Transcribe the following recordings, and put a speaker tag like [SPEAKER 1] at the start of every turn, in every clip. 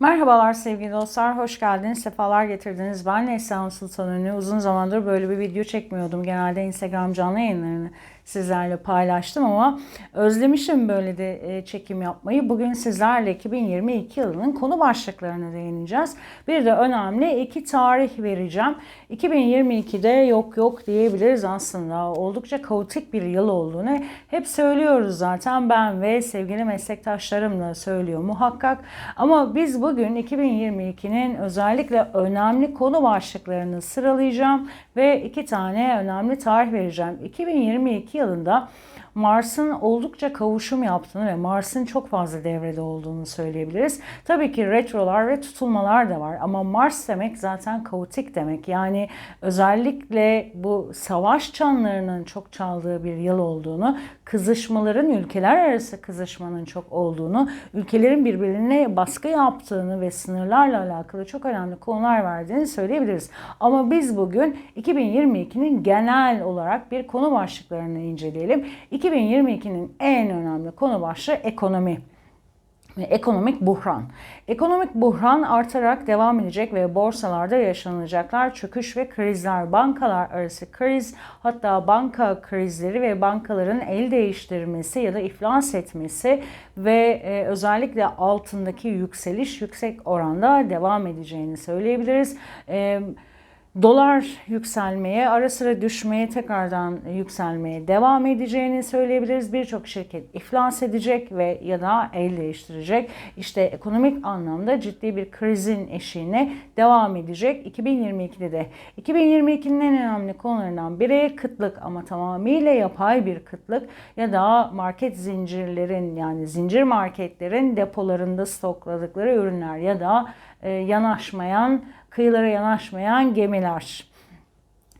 [SPEAKER 1] Merhabalar sevgili dostlar, hoş geldiniz, sefalar getirdiniz. Ben Neslihan Sultan Ünlü. Uzun zamandır böyle bir video çekmiyordum. Genelde Instagram canlı yayınlarını sizlerle paylaştım ama özlemişim böyle de e, çekim yapmayı. Bugün sizlerle 2022 yılının konu başlıklarına değineceğiz. Bir de önemli iki tarih vereceğim. 2022'de yok yok diyebiliriz aslında. Oldukça kaotik bir yıl olduğunu hep söylüyoruz zaten. Ben ve sevgili meslektaşlarım da söylüyor muhakkak. Ama biz bugün 2022'nin özellikle önemli konu başlıklarını sıralayacağım ve iki tane önemli tarih vereceğim. 2022 yılında Mars'ın oldukça kavuşum yaptığını ve Mars'ın çok fazla devrede olduğunu söyleyebiliriz. Tabii ki retrolar ve tutulmalar da var ama Mars demek zaten kaotik demek. Yani özellikle bu savaş çanlarının çok çaldığı bir yıl olduğunu, kızışmaların ülkeler arası kızışmanın çok olduğunu, ülkelerin birbirine baskı yaptığını ve sınırlarla alakalı çok önemli konular verdiğini söyleyebiliriz. Ama biz bugün 2022'nin genel olarak bir konu başlıklarını inceleyelim. 2022'nin en önemli konu başlığı ekonomi ekonomik buhran. Ekonomik buhran artarak devam edecek ve borsalarda yaşanacaklar çöküş ve krizler, bankalar arası kriz, hatta banka krizleri ve bankaların el değiştirmesi ya da iflas etmesi ve e, özellikle altındaki yükseliş yüksek oranda devam edeceğini söyleyebiliriz. E, Dolar yükselmeye, ara sıra düşmeye, tekrardan yükselmeye devam edeceğini söyleyebiliriz. Birçok şirket iflas edecek ve ya da el değiştirecek. İşte ekonomik anlamda ciddi bir krizin eşiğine devam edecek 2022'de de. 2022'nin en önemli konularından biri kıtlık ama tamamıyla yapay bir kıtlık ya da market zincirlerin yani zincir marketlerin depolarında stokladıkları ürünler ya da e, yanaşmayan kıyılara yanaşmayan gemiler.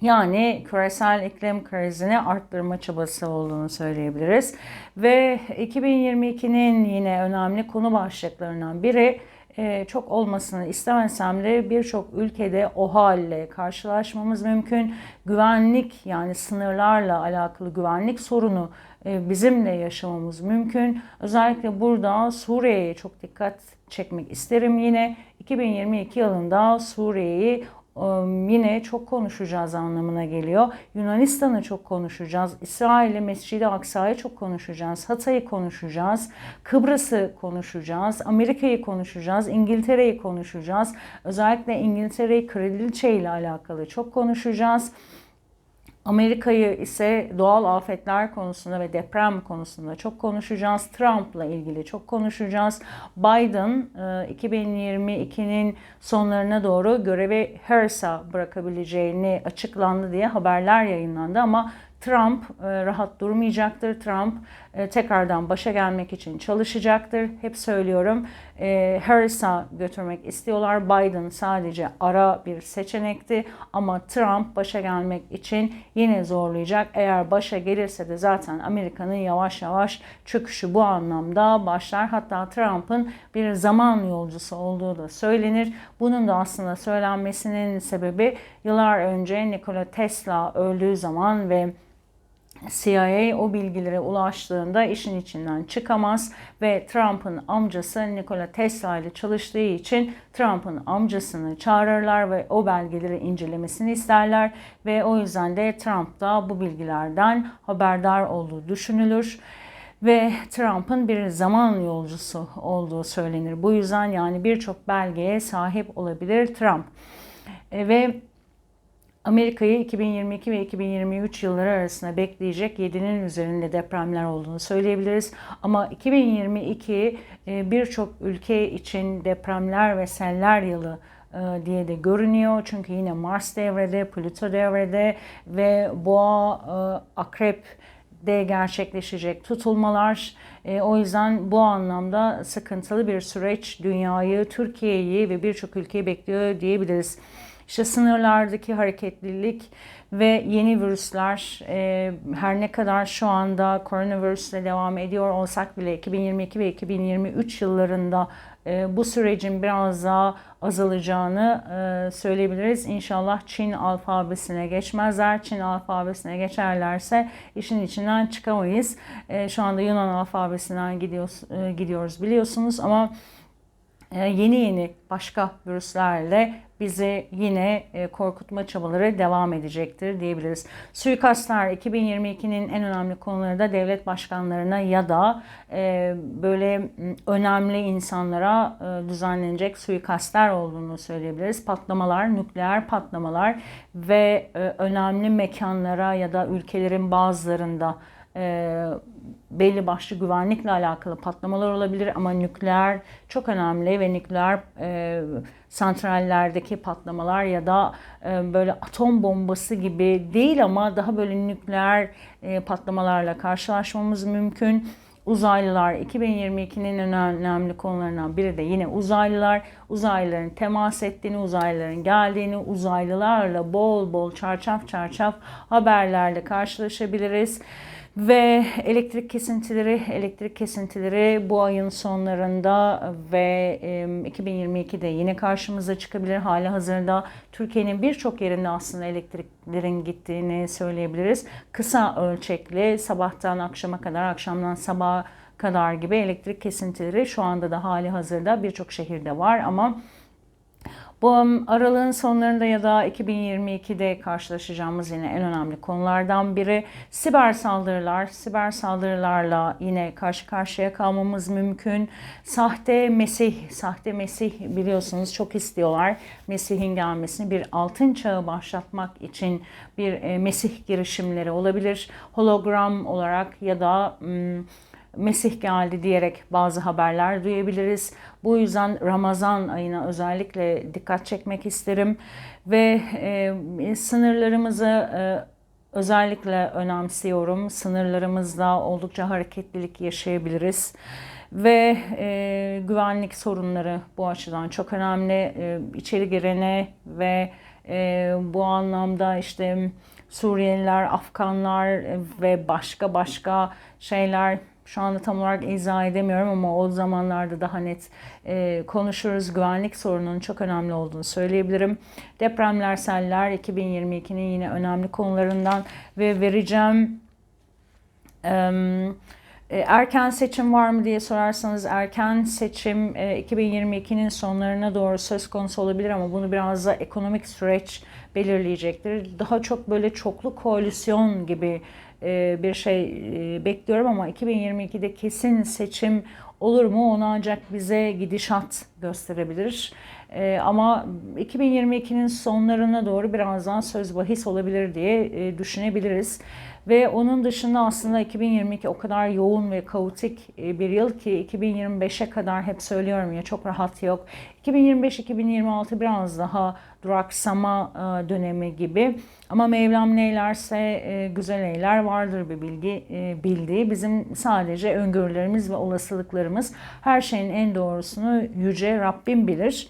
[SPEAKER 1] Yani küresel iklim krizini arttırma çabası olduğunu söyleyebiliriz. Ve 2022'nin yine önemli konu başlıklarından biri e, çok olmasını istemesem de birçok ülkede o halle karşılaşmamız mümkün. Güvenlik yani sınırlarla alakalı güvenlik sorunu e, bizimle yaşamamız mümkün. Özellikle burada Suriye'ye çok dikkat çekmek isterim yine. 2022 yılında Suriye'yi yine çok konuşacağız anlamına geliyor. Yunanistan'ı çok konuşacağız. İsrail'i, Mescid-i Aksa'yı çok konuşacağız. Hatay'ı konuşacağız. Kıbrıs'ı konuşacağız. Amerika'yı konuşacağız. İngiltere'yi konuşacağız. Özellikle İngiltere'yi kraliçe ile alakalı çok konuşacağız. Amerika'yı ise doğal afetler konusunda ve deprem konusunda çok konuşacağız. Trump'la ilgili çok konuşacağız. Biden 2022'nin e, sonlarına doğru görevi Harris'a bırakabileceğini açıklandı diye haberler yayınlandı ama Trump e, rahat durmayacaktır. Trump e, tekrardan başa gelmek için çalışacaktır. Hep söylüyorum e, Harris'a götürmek istiyorlar. Biden sadece ara bir seçenekti ama Trump başa gelmek için yine zorlayacak. Eğer başa gelirse de zaten Amerika'nın yavaş yavaş çöküşü bu anlamda başlar. Hatta Trump'ın bir zaman yolcusu olduğu da söylenir. Bunun da aslında söylenmesinin sebebi yıllar önce Nikola Tesla öldüğü zaman ve CIA o bilgilere ulaştığında işin içinden çıkamaz ve Trump'ın amcası Nikola Tesla ile çalıştığı için Trump'ın amcasını çağırırlar ve o belgeleri incelemesini isterler ve o yüzden de Trump da bu bilgilerden haberdar olduğu düşünülür ve Trump'ın bir zaman yolcusu olduğu söylenir. Bu yüzden yani birçok belgeye sahip olabilir Trump. E, ve Amerika'yı 2022 ve 2023 yılları arasında bekleyecek 7'nin üzerinde depremler olduğunu söyleyebiliriz. Ama 2022 e, birçok ülke için depremler ve seller yılı e, diye de görünüyor. Çünkü yine Mars devrede, Plüto devrede ve Boğa, e, Akrep de gerçekleşecek tutulmalar. O yüzden bu anlamda sıkıntılı bir süreç dünyayı, Türkiye'yi ve birçok ülkeyi bekliyor diyebiliriz. İşte sınırlardaki hareketlilik ve yeni virüsler e, her ne kadar şu anda koronavirüsle devam ediyor olsak bile 2022 ve 2023 yıllarında e, bu sürecin biraz daha azalacağını e, söyleyebiliriz. İnşallah Çin alfabesine geçmezler. Çin alfabesine geçerlerse işin içinden çıkamayız. E, şu anda Yunan alfabesinden gidiyoruz, e, gidiyoruz biliyorsunuz ama e, yeni yeni başka virüslerle bizi yine e, korkutma çabaları devam edecektir diyebiliriz. Suikastlar 2022'nin en önemli konuları da devlet başkanlarına ya da böyle önemli insanlara düzenlenecek suikastlar olduğunu söyleyebiliriz. Patlamalar, nükleer patlamalar ve önemli mekanlara ya da ülkelerin bazılarında belli başlı güvenlikle alakalı patlamalar olabilir ama nükleer çok önemli ve nükleer e, santrallerdeki patlamalar ya da e, böyle atom bombası gibi değil ama daha böyle nükleer e, patlamalarla karşılaşmamız mümkün. Uzaylılar 2022'nin önemli konularından biri de yine uzaylılar. Uzaylıların temas ettiğini, uzaylıların geldiğini, uzaylılarla bol bol çarçaf çarçaf haberlerle karşılaşabiliriz. Ve elektrik kesintileri, elektrik kesintileri bu ayın sonlarında ve 2022'de yine karşımıza çıkabilir. Hali hazırda Türkiye'nin birçok yerinde aslında elektriklerin gittiğini söyleyebiliriz. Kısa ölçekli sabahtan akşama kadar, akşamdan sabaha kadar gibi elektrik kesintileri şu anda da hali hazırda birçok şehirde var ama bu aralığın sonlarında ya da 2022'de karşılaşacağımız yine en önemli konulardan biri siber saldırılar. Siber saldırılarla yine karşı karşıya kalmamız mümkün. Sahte Mesih, sahte Mesih biliyorsunuz çok istiyorlar. Mesih'in gelmesini bir altın çağı başlatmak için bir e, Mesih girişimleri olabilir. Hologram olarak ya da Mesih geldi diyerek bazı haberler duyabiliriz. Bu yüzden Ramazan ayına özellikle dikkat çekmek isterim ve e, sınırlarımızı e, özellikle önemsiyorum. Sınırlarımızda oldukça hareketlilik yaşayabiliriz ve e, güvenlik sorunları bu açıdan çok önemli. E, içeri girene ve e, bu anlamda işte Suriyeliler, Afganlar ve başka başka şeyler şu anda tam olarak izah edemiyorum ama o zamanlarda daha net e, konuşuruz. Güvenlik sorununun çok önemli olduğunu söyleyebilirim. Depremler, seller 2022'nin yine önemli konularından ve vereceğim... E, Erken seçim var mı diye sorarsanız erken seçim 2022'nin e, sonlarına doğru söz konusu olabilir ama bunu biraz da ekonomik süreç belirleyecektir. Daha çok böyle çoklu koalisyon gibi e, bir şey e, bekliyorum ama 2022'de kesin seçim olur mu onu ancak bize gidişat gösterebilir. E, ama 2022'nin sonlarına doğru birazdan söz bahis olabilir diye düşünebiliriz. Ve onun dışında aslında 2022 o kadar yoğun ve kaotik bir yıl ki 2025'e kadar hep söylüyorum ya çok rahat yok. 2025-2026 biraz daha duraksama e, dönemi gibi. Ama Mevlam neylerse e, güzel eyler vardır bir bilgi e, bildiği. Bizim sadece öngörülerimiz ve olasılıklarımız her şeyin en doğrusunu yüce Rabbim bilir.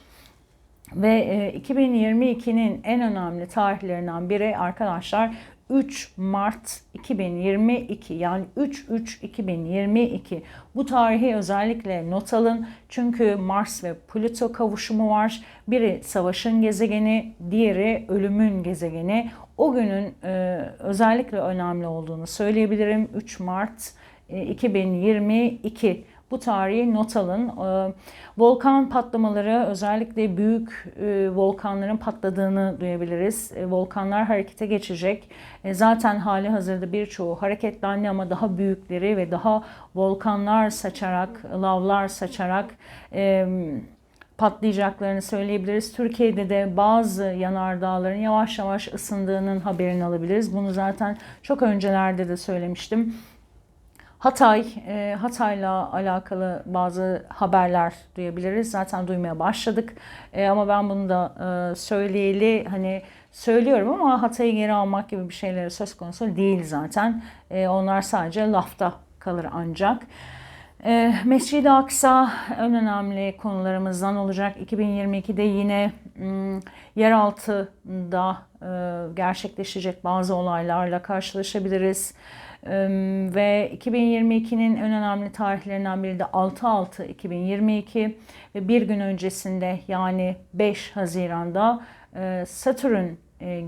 [SPEAKER 1] Ve 2022'nin en önemli tarihlerinden biri arkadaşlar 3 Mart 2022 yani 3-3-2022 bu tarihi özellikle not alın çünkü Mars ve Plüto kavuşumu var. Biri savaşın gezegeni, diğeri ölümün gezegeni. O günün e, özellikle önemli olduğunu söyleyebilirim. 3 Mart 2022 e, bu tarihi not alın. Ee, volkan patlamaları özellikle büyük e, volkanların patladığını duyabiliriz. E, volkanlar harekete geçecek. E, zaten hali hazırda birçoğu hareketlendi ama daha büyükleri ve daha volkanlar saçarak, lavlar saçarak patlayacaklarını söyleyebiliriz. Türkiye'de de bazı yanardağların yavaş yavaş ısındığının haberini alabiliriz. Bunu zaten çok öncelerde de söylemiştim. Hatay, e, Hatay'la alakalı bazı haberler duyabiliriz. Zaten duymaya başladık. E, ama ben bunu da e, söyleyeli hani söylüyorum ama Hatay'ı geri almak gibi bir şeyleri söz konusu değil zaten. E, onlar sadece lafta kalır ancak. E, Mescid-i Aksa en önemli konularımızdan olacak. 2022'de yine m, yeraltıda e, gerçekleşecek bazı olaylarla karşılaşabiliriz ve 2022'nin en önemli tarihlerinden biri de 6-6-2022 ve bir gün öncesinde yani 5 Haziran'da Satürn e,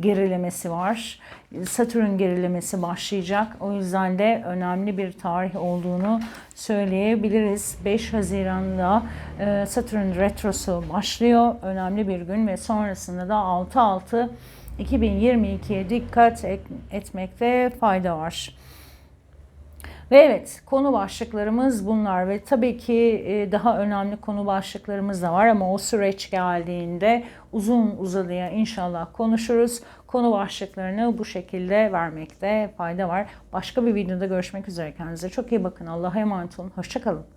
[SPEAKER 1] gerilemesi var. Satürn gerilemesi başlayacak. O yüzden de önemli bir tarih olduğunu söyleyebiliriz. 5 Haziran'da e, Satürn retrosu başlıyor. Önemli bir gün ve sonrasında da 6-6 2022'ye dikkat et- etmekte fayda var. Ve evet konu başlıklarımız bunlar ve tabii ki e, daha önemli konu başlıklarımız da var ama o süreç geldiğinde uzun uzadıya inşallah konuşuruz. Konu başlıklarını bu şekilde vermekte fayda var. Başka bir videoda görüşmek üzere kendinize çok iyi bakın. Allah'a emanet olun. Hoşçakalın.